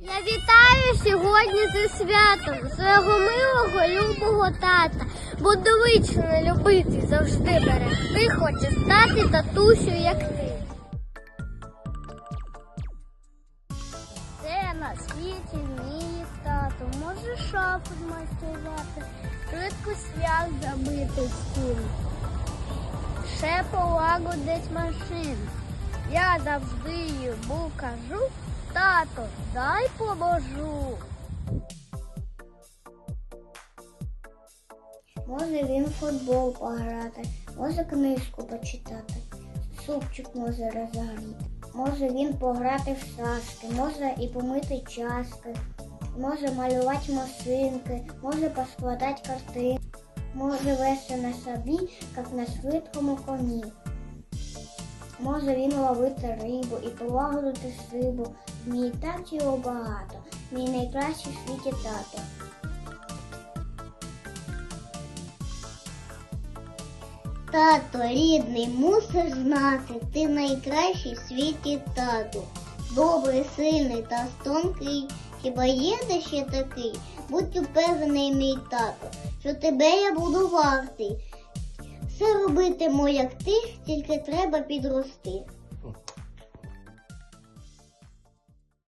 Я вітаю сьогодні зі святом свого милого любого тата. Буду вічно любити, завжди берегти, хоче стати татусю, як ти. Це на світі мій тато, може шафу змайструвати, швидко свят забити стін. Ще полагодить машин. Я завжди йому кажу, тато, дай поможу. Може він футбол пограти, може книжку почитати, супчик може розгоріти. Може він пограти в шашки, може і помити чашки, може малювати машинки, може поскладати картини, може вести на собі, як на швидкому коні. Може він ловити рибу і полагодити сибу. Мій так його багато, мій найкращий в світі тато. Тато рідний, мусиш знати, ти найкращий в світі тату. Добрий, сильний та тонкий. Хіба є де ще такий? Будь упевнений, мій тато, що тебе я буду вартий. Все робитиму, як ти, тільки треба підрости.